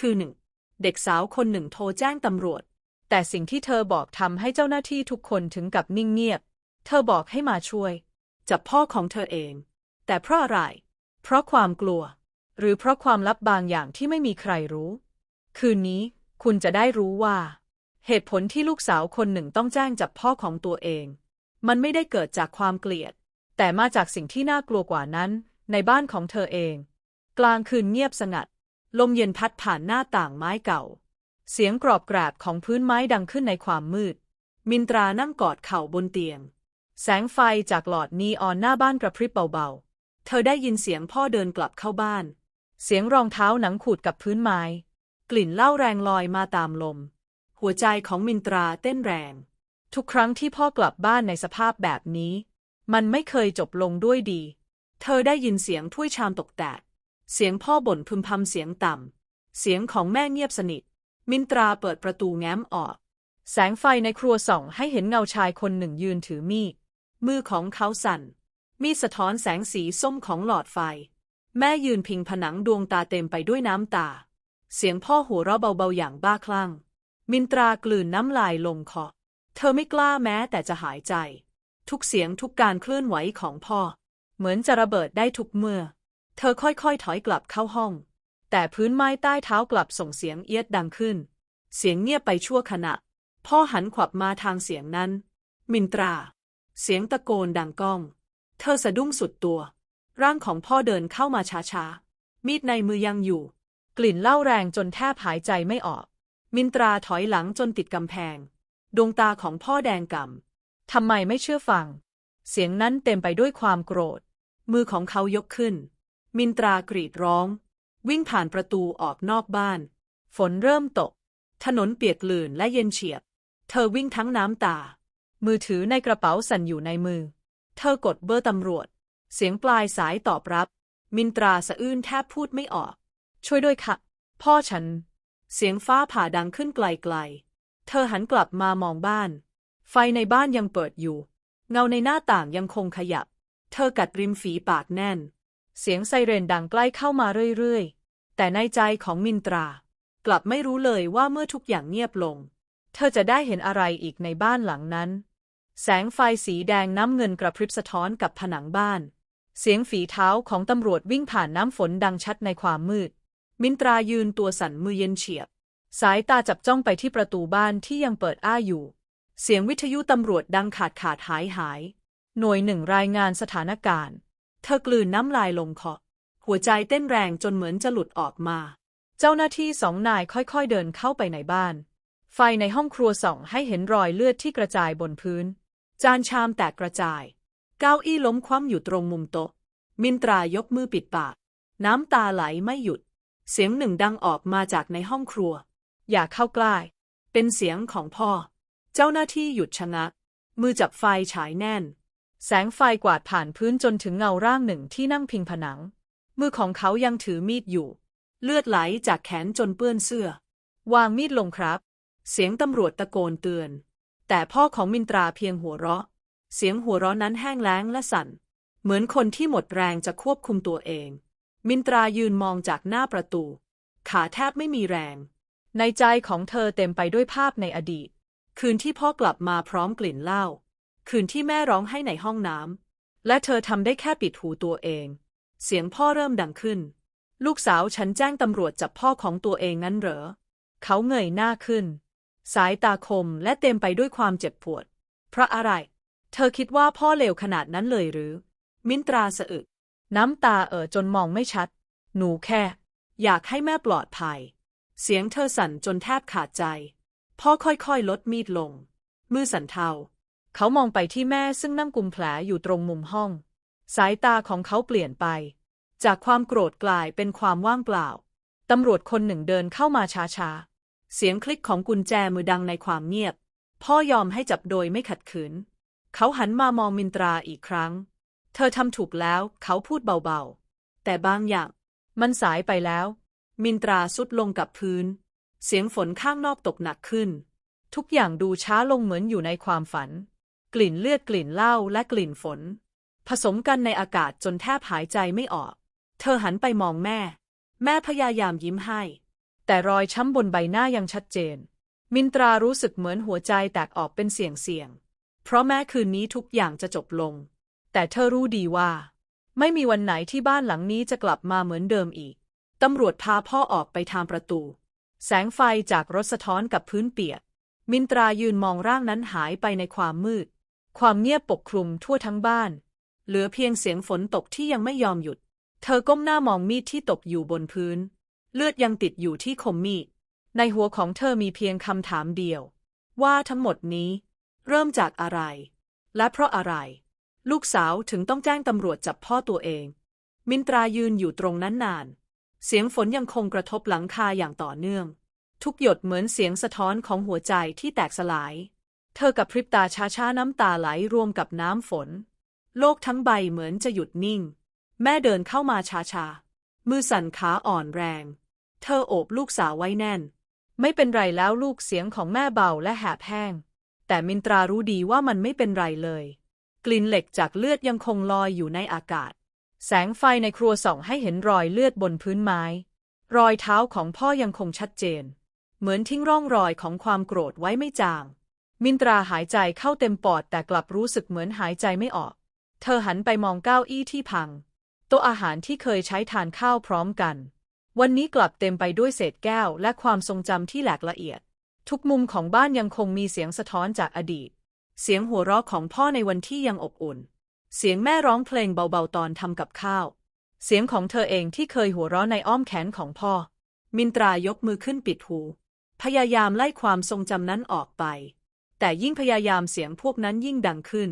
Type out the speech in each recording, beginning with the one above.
คือหนึ่งเด็กสาวคนหนึ่งโทรแจ้งตำรวจ แต่สิ่งที่เธอบอกทำให้เจ้าหน้าที่ทุกคนถึงกับนิ่งเงียบ เธอบอกให้มาช่วย จับพ่อของเธอเอง แต่เพราะอะไร เพราะความกลัว หรือเพราะความลับบางอย่างที่ไม่มีใครรู้ คืนนี้คุณจะได้รู้ว่า เหตุผลที่ลูกสาวคนหนึ่งต้องแจ้งจับพ่อของตัวเอง มันไม่ได้เกิดจากความเกลียด แต่มาจากสิ่งที่น่ากลัวกว่านั้น ในบ้านของเธอเอง กลางคืนเงียบสงัด ลมเย็นพัดผ่านหน้าต่างไม้เก่า เสียงกรอบแกรบของพื้นไม้ดังขึ้นในความมืด มินตรานั่งกอดเข่าบนเตียง แสงไฟจากหลอดนีออนหน้าบ้านกระพริบเบาๆ เธอได้ยินเสียงพ่อเดินกลับเข้าบ้าน เสียงรองเท้าหนังขูดกับพื้นไม้ กลิ่นเหล้าแรงลอยมาตามลม หัวใจของมินตราเต้นแรง ทุกครั้งที่พ่อกลับบ้านในสภาพแบบนี้ มันไม่เคยจบลงด้วยดี เธอได้ยินเสียงถ้วยชามตกแตก เสียงพ่อบ่นพึมพำเสียงต่ำ เสียงของแม่เงียบสนิท มินตราเปิดประตูแง้มออก แสงไฟในครัวส่องให้เห็นเงาชายคนหนึ่งยืนถือมีด มือของเขาสั่น มีสะท้อนแสงสีส้มของหลอดไฟ แม่ยืนพิงผนังดวงตาเต็มไปด้วยน้ำตา เสียงพ่อหัวเราะเบาๆอย่างบ้าคลั่ง มินตรากลืนน้ำลายลงคอ เธอไม่กล้าแม้แต่จะหายใจ ทุกเสียงทุกการเคลื่อนไหวของพ่อ เหมือนจะระเบิดได้ทุกเมื่อ เธอค่อยๆ ถอยกลับเข้าห้อง แต่พื้นไม้ใต้เท้ากลับส่งเสียงเอียดดังขึ้น เสียงเงียบไปชั่วขณะ พ่อหันขวับมาทางเสียงนั้น มินตรา เสียงตะโกนดังก้อง เธอสะดุ้งสุดตัว ร่างของพ่อเดินเข้ามาช้าๆ มีดในมือยังอยู่ กลิ่นเหล้าแรงจนแทบหายใจไม่ออก มินตราถอยหลังจนติดกำแพง ดวงตาของพ่อแดงก่ำทำไมไม่เชื่อฟัง เสียงนั้นเต็มไปด้วยความโกรธ มือของเขายกขึ้น มินตรากรีดร้อง วิ่งผ่านประตูออกนอกบ้าน ฝนเริ่มตก ถนนเปียกลื่นและเย็นเฉียบ เธอวิ่งทั้งน้ำตา มือถือในกระเป๋าสั่นอยู่ในมือ เธอกดเบอร์ตำรวจ เสียงปลายสายตอบรับ มินตราสะอื้นแทบพูดไม่ออก ช่วยด้วยค่ะ พ่อฉัน เสียงฟ้าผ่าดังขึ้นไกลๆ เธอหันกลับมามองบ้าน ไฟในบ้านยังเปิดอยู่ เงาในหน้าต่างยังคงขยับ เธอกัดริมฝีปากแน่น เสียงไซเรนดังใกล้เข้ามาเรื่อยๆ แต่ในใจของมินตรา กลับไม่รู้เลยว่าเมื่อทุกอย่างเงียบลง เธอจะได้เห็นอะไรอีกในบ้านหลังนั้น แสงไฟสีแดงน้ำเงินกระพริบสะท้อนกับผนังบ้าน เสียงฝีเท้าของตำรวจวิ่งผ่านน้ำฝนดังชัดในความมืด มินตรายืนตัวสั่นมือเย็นเฉียบ สายตาจับจ้องไปที่ประตูบ้านที่ยังเปิดอ้าอยู่ เสียงวิทยุตำรวจดังขาดขาดหายหาย หน่วยหนึ่งรายงานสถานการณ์ เธอกลืนน้ำลายลงคอหัวใจเต้นแรงจนเหมือนจะหลุดออกมา เจ้าหน้าที่สองนายค่อยๆเดินเข้าไปในบ้าน ไฟในห้องครัวส่องให้เห็นรอยเลือดที่กระจายบนพื้น จานชามแตกกระจาย เก้าอี้ล้มคว่ำอยู่ตรงมุมโต๊ะ มินตรายกมือปิดปาก น้ำตาไหลไม่หยุด เสียงหนึ่งดังออกมาจากในห้องครัว อย่าเข้าใกล้ เป็นเสียงของพ่อ เจ้าหน้าที่หยุดชะงักมือจับไฟฉายแน่น แสงไฟกวาดผ่านพื้นจนถึงเงาร่างหนึ่งที่นั่งพิงผนัง มือของเขายังถือมีดอยู่ เลือดไหลจากแขนจนเปื้อนเสื้อ วางมีดลงครับ เสียงตำรวจตะโกนเตือน แต่พ่อของมินตราเพียงหัวเราะ เสียงหัวเราะนั้นแห้งแล้งและสั่น เหมือนคนที่หมดแรงจะควบคุมตัวเอง มินตรายืนมองจากหน้าประตู ขาแทบไม่มีแรง ในใจของเธอเต็มไปด้วยภาพในอดีต คืนที่พ่อกลับมาพร้อมกลิ่นเหล้า คืนที่แม่ร้องให้ในห้องน้ำและเธอทำได้แค่ปิดหูตัวเอง เสียงพ่อเริ่มดังขึ้น ลูกสาวฉันแจ้งตำรวจจับพ่อของตัวเองงั้นเหรอ เขาเงยหน้าขึ้น สายตาคมและเต็มไปด้วยความเจ็บปวด เพราะอะไร เธอคิดว่าพ่อเลวขนาดนั้นเลยหรือ มินตราสะอึก น้ำตาเอ่อจนมองไม่ชัด หนูแค่ อยากให้แม่ปลอดภัย เสียงเธอสั่นจนแทบขาดใจ พ่อค่อยๆ ลดมีดลง มือสั่นเทา เขามองไปที่แม่ซึ่งนั่งกุมแผลอยู่ตรงมุมห้อง สายตาของเขาเปลี่ยนไป จากความโกรธกลายเป็นความว่างเปล่า ตำรวจคนหนึ่งเดินเข้ามาช้าๆ เสียงคลิกของกุญแจมือดังในความเงียบ พ่อยอมให้จับโดยไม่ขัดขืน เขาหันมามองมินตราอีกครั้ง เธอทำถูกแล้วเขาพูดเบาๆ แต่บางอย่าง มันสายไปแล้ว มินตราสุดลงกับพื้น เสียงฝนข้างนอกตกหนักขึ้น ทุกอย่างดูช้าลงเหมือนอยู่ในความฝัน กลิ่นเลือดกลิ่นเหล้าและกลิ่นฝน ผสมกันในอากาศจนแทบหายใจไม่ออก เธอหันไปมองแม่ แม่พยายามยิ้มให้ แต่รอยช้ำบนใบหน้ายังชัดเจน มินตรารู้สึกเหมือนหัวใจแตกออกเป็นเสียงเสียงๆเพราะแม้คืนนี้ทุกอย่างจะจบลง แต่เธอรู้ดีว่า ไม่มีวันไหนที่บ้านหลังนี้จะกลับมาเหมือนเดิมอีกตำรวจพาพ่อออกไปทางประตู แสงไฟจากรถสะท้อนกับพื้นเปียก มินตรายืนมองร่างนั้นหายไปในความมืด ความเงียบปกคลุมทั่วทั้งบ้าน เหลือเพียงเสียงฝนตกที่ยังไม่ยอมหยุด เธอก้มหน้ามองมีดที่ตกอยู่บนพื้น เลือดยังติดอยู่ที่คมมีด ในหัวของเธอมีเพียงคำถามเดียว ว่าทั้งหมดนี้ เริ่มจากอะไร และเพราะอะไร ลูกสาวถึงต้องแจ้งตำรวจจับพ่อตัวเอง มินตรายืนอยู่ตรงนั้นนาน เสียงฝนยังคงกระทบหลังคาอย่างต่อเนื่อง ทุกหยดเหมือนเสียงสะท้อนของหัวใจที่แตกสลาย เธอกับพริบตาช้าๆน้ำตาไหลรวมกับน้ำฝน โลกทั้งใบเหมือนจะหยุดนิ่ง แม่เดินเข้ามาช้าๆ มือสั่นขาอ่อนแรง เธอโอบลูกสาวไว้แน่น ไม่เป็นไรแล้วลูกเสียงของแม่เบาและแหบแห้ง แต่มินตรารู้ดีว่ามันไม่เป็นไรเลย กลิ่นเหล็กจากเลือดยังคงลอยอยู่ในอากาศ แสงไฟในครัวส่องให้เห็นรอยเลือดบนพื้นไม้ รอยเท้าของพ่อยังคงชัดเจน เหมือนทิ้งร่องรอยของความโกรธไว้ไม่จาง มินตราหายใจเข้าเต็มปอดแต่กลับรู้สึกเหมือนหายใจไม่ออก เธอหันไปมองเก้าอี้ที่พัง โต๊ะอาหารที่เคยใช้ทานข้าวพร้อมกัน วันนี้กลับเต็มไปด้วยเศษแก้วและความทรงจำที่แหลกละเอียด ทุกมุมของบ้านยังคงมีเสียงสะท้อนจากอดีต เสียงหัวเราะของพ่อในวันที่ยังอบอุ่น เสียงแม่ร้องเพลงเบาๆตอนทำกับข้าว เสียงของเธอเองที่เคยหัวเราะในอ้อมแขนของพ่อ มินตรายกมือขึ้นปิดหู พยายามไล่ความทรงจำนั้นออกไป แต่ยิ่งพยายามเสียงพวกนั้นยิ่งดังขึ้น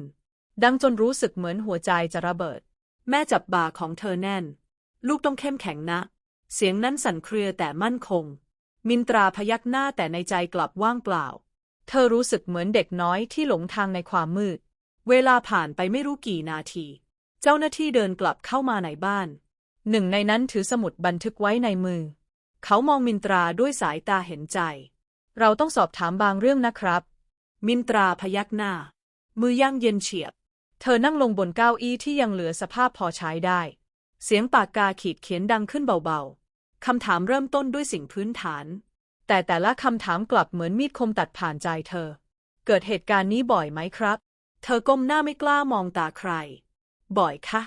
ดังจนรู้สึกเหมือนหัวใจจะระเบิด แม่จับบ่าของเธอแน่น ลูกต้องเข้มแข็งนะ เสียงนั้นสั่นเครือแต่มั่นคง มินตราพยักหน้าแต่ในใจกลับว่างเปล่า เธอรู้สึกเหมือนเด็กน้อยที่หลงทางในความมืด เวลาผ่านไปไม่รู้กี่นาที เจ้าหน้าที่เดินกลับเข้ามาในบ้าน หนึ่งในนั้นถือสมุดบันทึกไว้ในมือ เขามองมินตราด้วยสายตาเห็นใจ เราต้องสอบถามบางเรื่องนะครับ มินตราพยักหน้า มือย่างเย็นเฉียบ เธอนั่งลงบนเก้าอี้ที่ยังเหลือสภาพพอใช้ได้ เสียงปากกาขีดเขียนดังขึ้นเบาๆ คำถามเริ่มต้นด้วยสิ่งพื้นฐาน แต่แต่ละคำถามกลับเหมือนมีดคมตัดผ่านใจเธอ เกิดเหตุการณ์นี้บ่อยไหมครับ เธอก้มหน้าไม่กล้ามองตาใคร บ่อยคะ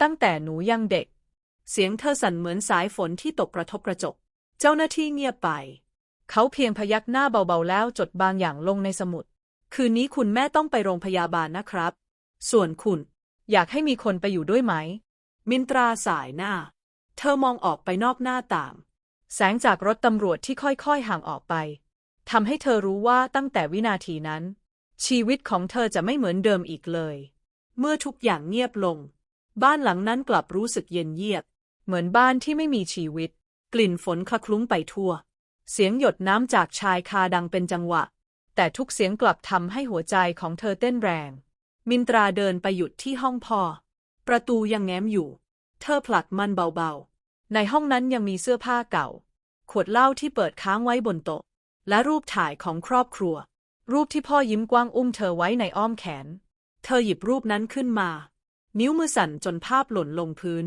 ตั้งแต่หนูยังเด็ก เสียงเธอสั่นเหมือนสายฝนที่ตกกระทบกระจก เจ้าหน้าที่เงียบไป เขาเพียงพยักหน้าเบาๆแล้วจดบางอย่างลงในสมุด คืนนี้คุณแม่ต้องไปโรงพยาบาลนะครับ ส่วนคุณ อยากให้มีคนไปอยู่ด้วยไหม มินตราสายหน้า เธอมองออกไปนอกหน้าต่าง แสงจากรถตำรวจที่ค่อยๆ ห่างออกไปทำให้เธอรู้ว่าตั้งแต่วินาทีนั้น ชีวิตของเธอจะไม่เหมือนเดิมอีกเลย เมื่อทุกอย่างเงียบลง บ้านหลังนั้นกลับรู้สึกเย็นเยียบ เหมือนบ้านที่ไม่มีชีวิต กลิ่นฝนคละคลุ้งไปทั่ว เสียงหยดน้ำจากชายคาดังเป็นจังหวะ แต่ทุกเสียงกลับทำให้หัวใจของเธอเต้นแรง มินตราเดินไปหยุดที่ห้องพ่อ ประตูยังแง้มอยู่ เธอผลักมันเบาๆ ในห้องนั้นยังมีเสื้อผ้าเก่า ขวดเหล้าที่เปิดค้างไว้บนโต๊ะ และรูปถ่ายของครอบครัว รูปที่พ่อยิ้มกว้างอุ้มเธอไว้ในอ้อมแขน เธอหยิบรูปนั้นขึ้นมา นิ้วมือสั่นจนภาพหล่นลงพื้น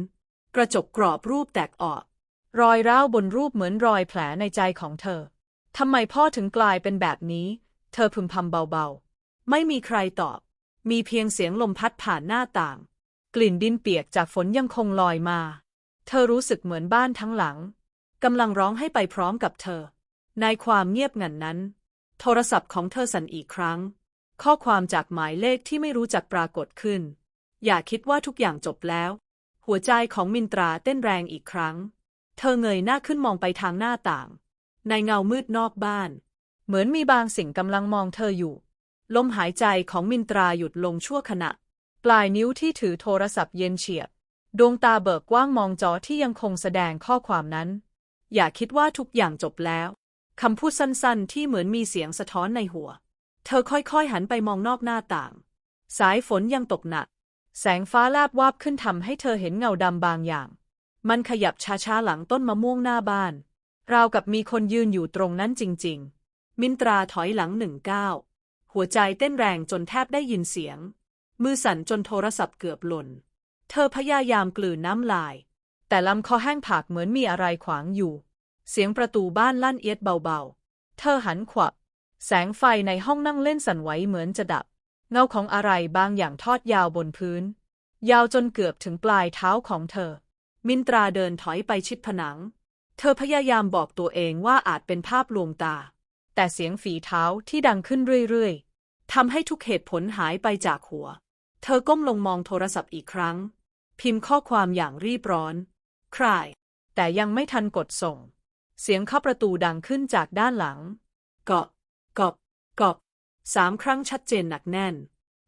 กระจกกรอบรูปแตกออก รอยร้าวบนรูปเหมือนรอยแผลในใจของเธอทำไมพ่อถึงกลายเป็นแบบนี้ เธอพึมพำเบาๆ ไม่มีใครตอบ มีเพียงเสียงลมพัดผ่านหน้าต่าง กลิ่นดินเปียกจากฝนยังคงลอยมา เธอรู้สึกเหมือนบ้านทั้งหลังกำลังร้องให้ไปพร้อมกับเธอ ในความเงียบงันนั้น โทรศัพท์ของเธอสั่นอีกครั้ง ข้อความจากหมายเลขที่ไม่รู้จักปรากฏขึ้น อย่าคิดว่าทุกอย่างจบแล้ว หัวใจของมินตราเต้นแรงอีกครั้ง เธอเงยหน้าขึ้นมองไปทางหน้าต่าง ในเงามืดนอกบ้าน เหมือนมีบางสิ่งกำลังมองเธออยู่ ลมหายใจของมินตราหยุดลงชั่วขณะ ปลายนิ้วที่ถือโทรศัพท์เย็นเฉียบ ดวงตาเบิกกว้างมองจอที่ยังคงแสดงข้อความนั้น อย่าคิดว่าทุกอย่างจบแล้วคำพูดสั้นๆ ที่เหมือนมีเสียงสะท้อนในหัว เธอค่อยๆ หันไปมองนอกหน้าต่าง สายฝนยังตกหนัก แสงฟ้าแลบวาบขึ้นทำให้เธอเห็นเงาดำบางอย่าง มันขยับช้าๆ หลังต้นมะม่วงหน้าบ้าน ราวกับมีคนยืนอยู่ตรงนั้นจริง ๆ มินตราถอยหลังหนึ่งก้าวหัวใจเต้นแรงจนแทบได้ยินเสียง มือสั่นจนโทรศัพท์เกือบหล่น เธอพยายามกลืนน้ำลาย แต่ลำคอแห้งผากเหมือนมีอะไรขวางอยู่ เสียงประตูบ้านลั่นเอียดเบาๆ เธอหันขวับ แสงไฟในห้องนั่งเล่นสั่นไหวเหมือนจะดับ เงาของอะไรบางอย่างทอดยาวบนพื้น ยาวจนเกือบถึงปลายเท้าของเธอ มินตราเดินถอยไปชิดผนัง เธอพยายามบอกตัวเองว่าอาจเป็นภาพลวงตา แต่เสียงฝีเท้าที่ดังขึ้นเรื่อยๆทำให้ทุกเหตุผลหายไปจากหัว เธอก้มลงมองโทรศัพท์อีกครั้ง พิมพ์ข้อความอย่างรีบร้อนใครแต่ยังไม่ทันกดส่ง เสียงเข้าประตูดังขึ้นจากด้านหลัง เกาะเกาะเกาะสามครั้งชัดเจนหนักแน่น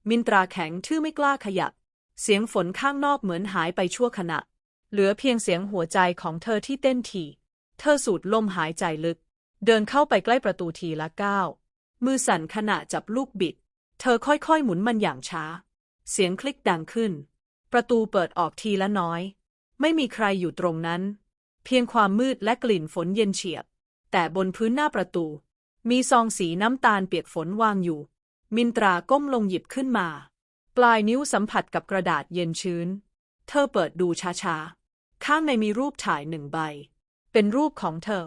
มินตราแข็งทื่อไม่กล้าขยับ เสียงฝนข้างนอกเหมือนหายไปชั่วขณะ เหลือเพียงเสียงหัวใจของเธอที่เต้นถี่ เธอสูดลมหายใจลึก เดินเข้าไปใกล้ประตูทีละก้าว มือสั่นขณะจับลูกบิด เธอค่อยๆหมุนมันอย่างช้า เสียงคลิกดังขึ้น ประตูเปิดออกทีละน้อย ไม่มีใครอยู่ตรงนั้น เพียงความมืดและกลิ่นฝนเย็นเฉียบ แต่บนพื้นหน้าประตู มีซองสีน้ำตาลเปียกฝนวางอยู่ มินตราก้มลงหยิบขึ้นมา ปลายนิ้วสัมผัสกับกระดาษเย็นชื้น เธอเปิดดูช้าๆ ข้างในมีรูปถ่ายหนึ่งใบ เป็นรูปของเธอ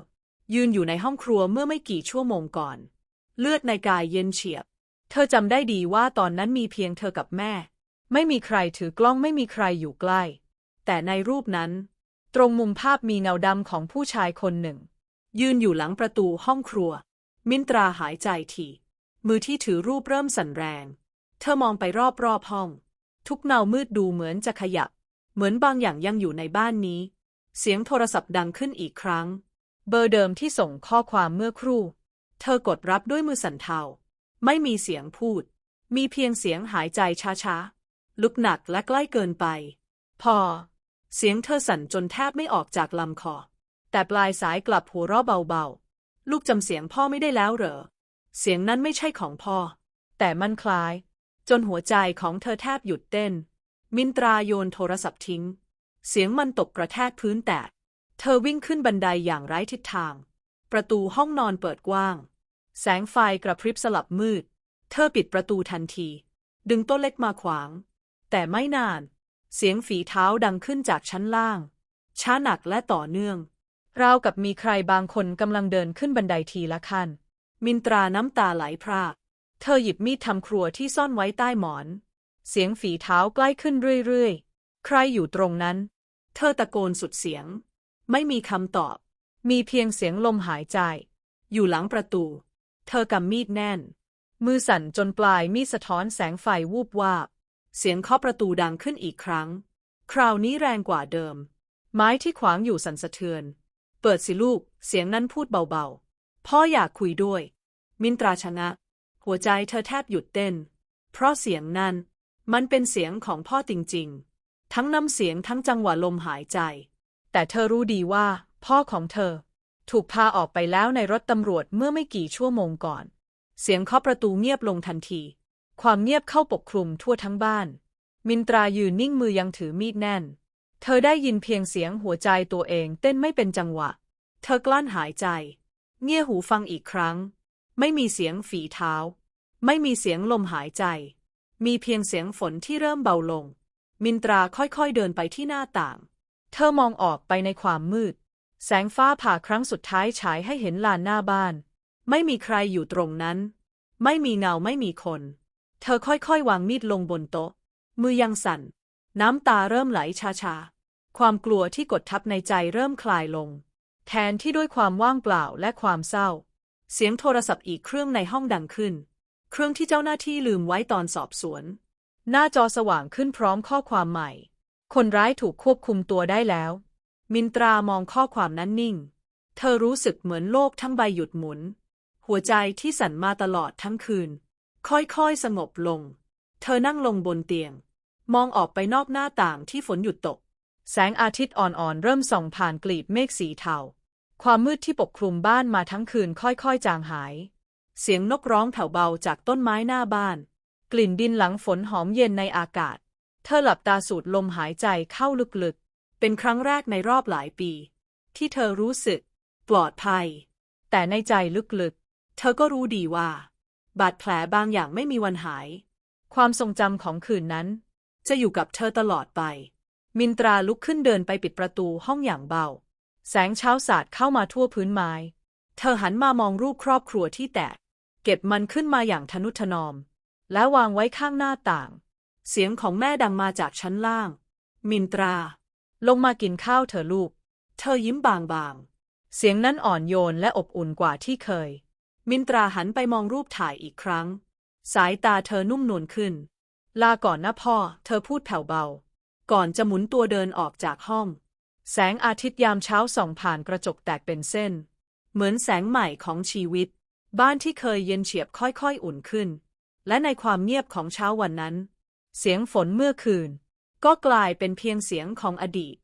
ยืนอยู่ในห้องครัวเมื่อไม่กี่ชั่วโมงก่อน เลือดในกายเย็นเฉียบ เธอจำได้ดีว่าตอนนั้นมีเพียงเธอกับแม่ ไม่มีใครถือกล้องไม่มีใครอยู่ใกล้ แต่ในรูปนั้น ตรงมุมภาพมีเงาดำของผู้ชายคนหนึ่ง ยืนอยู่หลังประตูห้องครัว มินตราหายใจทีมือที่ถือรูปเริ่มสั่นแรง เธอมองไปรอบๆห้อง ทุกเงามืดดูเหมือนจะขยับ เหมือนบางอย่างยังอยู่ในบ้านนี้ เสียงโทรศัพท์ดังขึ้นอีกครั้ง เบอร์เดิมที่ส่งข้อความเมื่อครู่ เธอกดรับด้วยมือสั่นเทา ไม่มีเสียงพูด มีเพียงเสียงหายใจช้าๆ ลุกหนักและใกล้เกินไป พอ เสียงเธอสั่นจนแทบไม่ออกจากลำคอ แต่ปลายสายกลับหัวเราะเบาๆ ลูกจำเสียงพ่อไม่ได้แล้วเหรอ เสียงนั้นไม่ใช่ของพ่อ แต่มันคล้าย จนหัวใจของเธอแทบหยุดเต้น มินตราโยนโทรศัพท์ทิ้ง เสียงมันตกกระแทกพื้นแตก เธอวิ่งขึ้นบันไดอย่างไร้ทิศทาง ประตูห้องนอนเปิดกว้าง แสงไฟกระพริบสลับมืด เธอปิดประตูทันที ดึงต๊ะเล็กมาขวาง แต่ไม่นาน เสียงฝีเท้าดังขึ้นจากชั้นล่าง ช้าหนักและต่อเนื่อง ราวกับมีใครบางคนกำลังเดินขึ้นบันไดทีละขั้น มินตราน้ำตาไหลพราก เธอหยิบมีดทำครัวที่ซ่อนไว้ใต้หมอน เสียงฝีเท้าใกล้ขึ้นเรื่อยๆ ใครอยู่ตรงนั้น เธอตะโกนสุดเสียง ไม่มีคำตอบ มีเพียงเสียงลมหายใจ อยู่หลังประตู เธอกำมีดแน่น มือสั่นจนปลายมีดสะท้อนแสงไฟวูบวาบ เสียงเคาะประตูดังขึ้นอีกครั้ง คราวนี้แรงกว่าเดิม ไม้ที่ขวางอยู่สั่นสะเทือน เปิดสิลูก เสียงนั้นพูดเบาๆ พ่ออยากคุยด้วย มินตราชะงักหัวใจเธอแทบหยุดเต้น เพราะเสียงนั้น มันเป็นเสียงของพ่อจริงๆ ทั้งน้ำเสียงทั้งจังหวะลมหายใจ แต่เธอรู้ดีว่า พ่อของเธอ ถูกพาออกไปแล้วในรถตำรวจเมื่อไม่กี่ชั่วโมงก่อน เสียงเคาะประตูเงียบลงทันที ความเงียบเข้าปกคลุมทั่วทั้งบ้าน มินตรายืนนิ่งมือยังถือมีดแน่น เธอได้ยินเพียงเสียงหัวใจตัวเองเต้นไม่เป็นจังหวะ เธอกลั้นหายใจ เงี่ยหูฟังอีกครั้ง ไม่มีเสียงฝีเท้า ไม่มีเสียงลมหายใจ มีเพียงเสียงฝนที่เริ่มเบาลง มินตราค่อยๆเดินไปที่หน้าต่าง เธอมองออกไปในความมืด แสงฟ้าผ่าครั้งสุดท้ายฉายให้เห็นลานหน้าบ้าน ไม่มีใครอยู่ตรงนั้น ไม่มีเงาไม่มีคน เธอค่อยๆ วางมีดลงบนโต๊ะ มือยังสั่น น้ำตาเริ่มไหลช้าๆ ความกลัวที่กดทับในใจเริ่มคลายลง แทนที่ด้วยความว่างเปล่าและความเศร้า เสียงโทรศัพท์อีกเครื่องในห้องดังขึ้น เครื่องที่เจ้าหน้าที่ลืมไว้ตอนสอบสวน หน้าจอสว่างขึ้นพร้อมข้อความใหม่ คนร้ายถูกควบคุมตัวได้แล้ว มินตรามองข้อความนั้นนิ่ง เธอรู้สึกเหมือนโลกทั้งใบหยุดหมุน หัวใจที่สั่นมาตลอดทั้งคืน ค่อยๆสงบลง เธอนั่งลงบนเตียง มองออกไปนอกหน้าต่างที่ฝนหยุดตก แสงอาทิตย์อ่อนๆเริ่มส่องผ่านกลีบเมฆสีเทาความมืดที่ปกคลุมบ้านมาทั้งคืนค่อยๆ จางหาย เสียงนกร้องแผ่วเบาจากต้นไม้หน้าบ้าน กลิ่นดินหลังฝนหอมเย็นในอากาศ เธอหลับตาสูดลมหายใจเข้าลึกๆ เป็นครั้งแรกในรอบหลายปี ที่เธอรู้สึก ปลอดภัย แต่ในใจลึกๆ เธอก็รู้ดีว่า บาดแผลบางอย่างไม่มีวันหาย ความทรงจำของคืนนั้น จะอยู่กับเธอตลอดไป มินตราลุกขึ้นเดินไปปิดประตูห้องอย่างเบา แสงเช้าสาดเข้ามาทั่วพื้นไม้ เธอหันมามองรูปครอบครัวที่แตก เก็บมันขึ้นมาอย่างทนุถนอม และวางไว้ข้างหน้าต่าง เสียงของแม่ดังมาจากชั้นล่าง มินตรา ลงมากินข้าวเธอลูก เธอยิ้มบางๆ เสียงนั้นอ่อนโยนและอบอุ่นกว่าที่เคย มินตราหันไปมองรูปถ่ายอีกครั้ง สายตาเธอนุ่มนวลขึ้น ลาก่อนนะพ่อ เธอพูดแผ่วเบา ก่อนจะหมุนตัวเดินออกจากห้อง แสงอาทิตย์ยามเช้าส่องผ่านกระจกแตกเป็นเส้น เหมือนแสงใหม่ของชีวิต บ้านที่เคยเย็นเฉียบค่อยๆ อุ่นขึ้น และในความเงียบของเช้าวันนั้น เสียงฝนเมื่อคืน ก็กลายเป็นเพียงเสียงของอดีต